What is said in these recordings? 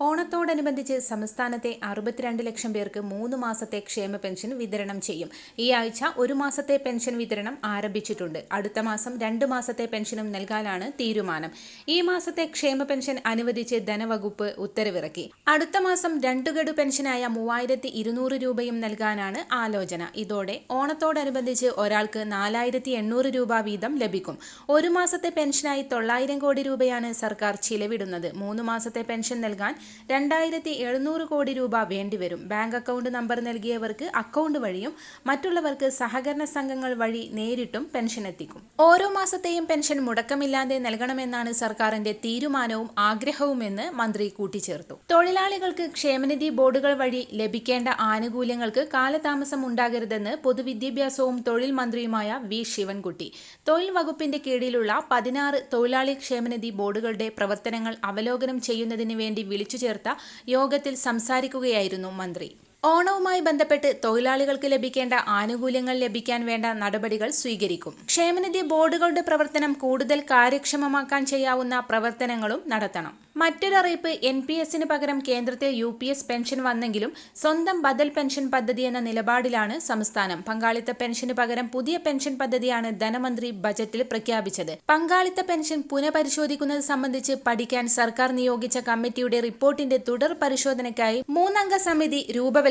ഓണത്തോടനുബന്ധിച്ച് സംസ്ഥാനത്തെ അറുപത്തിരണ്ട് ലക്ഷം പേർക്ക് മൂന്ന് മാസത്തെ ക്ഷേമ പെൻഷൻ വിതരണം ചെയ്യും. ഈ ആഴ്ച ഒരു മാസത്തെ പെൻഷൻ വിതരണം ആരംഭിച്ചിട്ടുണ്ട്. അടുത്ത മാസം രണ്ട് മാസത്തെ പെൻഷനും നൽകാനാണ് തീരുമാനം. ഈ മാസത്തെ ക്ഷേമ പെൻഷൻ അനുവദിച്ച് ധനവകുപ്പ് ഉത്തരവിറക്കി. അടുത്ത മാസം രണ്ടു ഗഡു പെൻഷനായ മൂവായിരത്തി ഇരുന്നൂറ് രൂപയും നൽകാനാണ് ആലോചന. ഇതോടെ ഓണത്തോടനുബന്ധിച്ച് ഒരാൾക്ക് നാലായിരത്തി എണ്ണൂറ് രൂപ വീതം ലഭിക്കും. ഒരു മാസത്തെ പെൻഷനായി തൊള്ളായിരം കോടി രൂപയാണ് സർക്കാർ ചിലവിടുന്നത്. മൂന്ന് മാസത്തെ പെൻഷൻ നൽകാൻ രണ്ടായിരത്തി എഴുന്നൂറ് കോടി രൂപ വേണ്ടിവരും. ബാങ്ക് അക്കൗണ്ട് നമ്പർ നൽകിയവർക്ക് അക്കൗണ്ട് വഴിയും മറ്റുള്ളവർക്ക് സഹകരണ സംഘങ്ങൾ വഴി നേരിട്ടും പെൻഷൻ എത്തിക്കും. ഓരോ മാസത്തെയും പെൻഷൻ മുടക്കമില്ലാതെ നൽകണമെന്നാണ് സർക്കാരിന്റെ തീരുമാനവും ആഗ്രഹവുമെന്ന് മന്ത്രി കൂട്ടിച്ചേർത്തു. തൊഴിലാളികൾക്ക് ക്ഷേമനിധി ബോർഡുകൾ വഴി ലഭിക്കേണ്ട ആനുകൂല്യങ്ങൾക്ക് കാലതാമസം ഉണ്ടാകരുതെന്ന് പൊതുവിദ്യാഭ്യാസവും തൊഴിൽ മന്ത്രിയുമായ വി. ശിവൻകുട്ടി. തൊഴിൽ വകുപ്പിന്റെ കീഴിലുള്ള പതിനാറ് തൊഴിലാളി ക്ഷേമനിധി ബോർഡുകളുടെ പ്രവർത്തനങ്ങൾ അവലോകനം ചെയ്യുന്നതിന് വേണ്ടി വിളിച്ചു ചേർത്ത യോഗത്തിൽ സംസാരിക്കുകയായിരുന്നു മന്ത്രി ഓണവുമായി ബന്ധപ്പെട്ട് തൊഴിലാളികൾക്ക് ലഭിക്കേണ്ട ആനുകൂല്യങ്ങൾ ലഭിക്കാൻ വേണ്ട നടപടികൾ സ്വീകരിക്കും. ക്ഷേമനിധി ബോർഡുകളുടെ പ്രവർത്തനം കൂടുതൽ കാര്യക്ഷമമാക്കാൻ ചെയ്യാവുന്ന പ്രവർത്തനങ്ങളും നടത്തണം. മറ്റൊരറിയിപ്പ് എൻ പി എസിന് പകരം കേന്ദ്രത്തെ യു പി എസ് പെൻഷൻ വന്നെങ്കിലും സ്വന്തം ബദൽ പെൻഷൻ പദ്ധതി എന്ന നിലപാടിലാണ് സംസ്ഥാനം. പങ്കാളിത്ത പെൻഷന് പകരം പുതിയ പെൻഷൻ പദ്ധതിയാണ് ധനമന്ത്രി ബജറ്റിൽ പ്രഖ്യാപിച്ചത്. പങ്കാളിത്ത പെൻഷൻ പുനഃപരിശോധിക്കുന്നത് സംബന്ധിച്ച് പഠിക്കാൻ സർക്കാർ നിയോഗിച്ച കമ്മിറ്റിയുടെ റിപ്പോർട്ടിന്റെ തുടർ പരിശോധനയ്ക്കായി മൂന്നംഗ സമിതി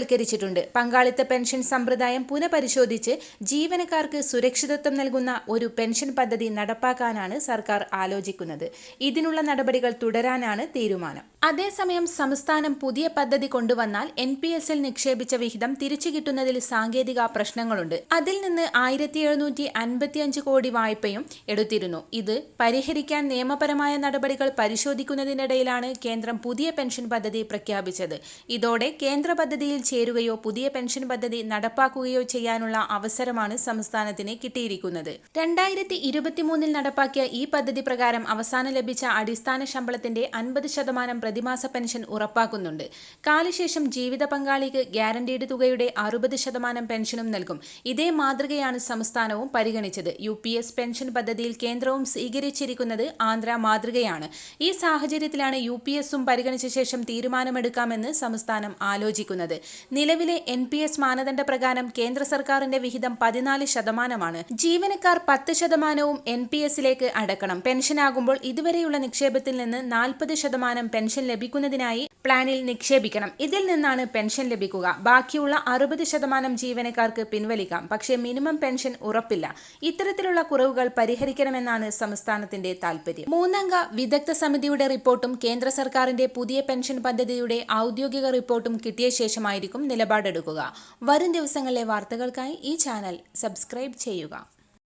രൂപവൽക്കരിച്ചിട്ടുണ്ട് പങ്കാളിത്ത പെൻഷൻ സമ്പ്രദായം പുനഃപരിശോധിച്ച് ജീവനക്കാർക്ക് സുരക്ഷിതത്വം നൽകുന്ന ഒരു പെൻഷൻ പദ്ധതി നടപ്പാക്കാനാണ് സർക്കാർ ആലോചിക്കുന്നത്. ഇതിനുള്ള നടപടികൾ തുടരാനാണ് തീരുമാനം. അതേസമയം സംസ്ഥാനം പുതിയ പദ്ധതി കൊണ്ടുവന്നാൽ എൻ പി എസിൽ നിക്ഷേപിച്ച വിഹിതം തിരിച്ചു കിട്ടുന്നതിൽ സാങ്കേതിക പ്രശ്നങ്ങളുണ്ട്. അതിൽ നിന്ന് ആയിരത്തി എഴുന്നൂറ്റി അൻപത്തിയഞ്ച് കോടി വായ്പയും എടുത്തിരുന്നു. ഇത് പരിഹരിക്കാൻ നിയമപരമായ നടപടികൾ പരിശോധിക്കുന്നതിനിടയിലാണ് കേന്ദ്രം പുതിയ പെൻഷൻ പദ്ധതി പ്രഖ്യാപിച്ചത്. ഇതോടെ കേന്ദ്ര പദ്ധതിയിൽ ചേരുകയോ പുതിയ പെൻഷൻ പദ്ധതി നടപ്പാക്കുകയോ ചെയ്യാനുള്ള അവസരമാണ് സംസ്ഥാനത്തിന് കിട്ടിയിരിക്കുന്നത്. രണ്ടായിരത്തി ഇരുപത്തിമൂന്നിൽ നടപ്പാക്കിയ ഈ പദ്ധതി പ്രകാരം അവസാനം ലഭിച്ച അടിസ്ഥാന ശമ്പളത്തിന്റെ അൻപത് ശതമാനം പ്രതിമാസ പെൻഷൻ ഉറപ്പാക്കുന്നുണ്ട്. കാലശേഷം ജീവിത പങ്കാളിക്ക് ഗ്യാരണ്ടീഡ് തുകയുടെ അറുപത് ശതമാനം പെൻഷനും നൽകും. ഇതേ മാതൃകയാണ് സംസ്ഥാനവും പരിഗണിച്ചത്. യു പി എസ് പെൻഷൻ പദ്ധതിയിൽ കേന്ദ്രവും സ്വീകരിച്ചിരിക്കുന്നത് ആന്ധ്ര മാതൃകയാണ്. ഈ സാഹചര്യത്തിലാണ് യു പി എസും പരിഗണിച്ച ശേഷം തീരുമാനമെടുക്കാമെന്ന് സംസ്ഥാനം ആലോചിക്കുന്നത്. നിലവിലെ എൻ പി എസ് മാനദണ്ഡ പ്രകാരം കേന്ദ്ര സർക്കാരിന്റെ വിഹിതം പതിനാല് ശതമാനമാണ്. ജീവനക്കാർ പത്ത് ശതമാനവും എൻ പി എസിലേക്ക് അടക്കണം. പെൻഷനാകുമ്പോൾ ഇതുവരെയുള്ള നിക്ഷേപത്തിൽ നിന്ന് നാൽപ്പത് ശതമാനം പെൻഷൻ ലഭിക്കുന്നതിനായി പ്ലാനിൽ നിക്ഷേപിക്കണം. ഇതിൽ നിന്നാണ് പെൻഷൻ ലഭിക്കുക. ബാക്കിയുള്ള അറുപത് ശതമാനം ജീവനക്കാർക്ക് പിൻവലിക്കാം. പക്ഷേ മിനിമം പെൻഷൻ ഉറപ്പില്ല. ഇത്തരത്തിലുള്ള കുറവുകൾ പരിഹരിക്കണമെന്നാണ് സംസ്ഥാനത്തിന്റെ താൽപര്യം. മൂന്നംഗ വിദഗ്ധ സമിതിയുടെ റിപ്പോർട്ടും കേന്ദ്ര സർക്കാരിന്റെ പുതിയ പെൻഷൻ പദ്ധതിയുടെ ഔദ്യോഗിക റിപ്പോർട്ടും കിട്ടിയ ശേഷമായിരിക്കും നിലപാടെടുക്കുക. വരും ദിവസങ്ങളിലെ വാർത്തകൾക്കായി ഈ ചാനൽ സബ്സ്ക്രൈബ് ചെയ്യുക.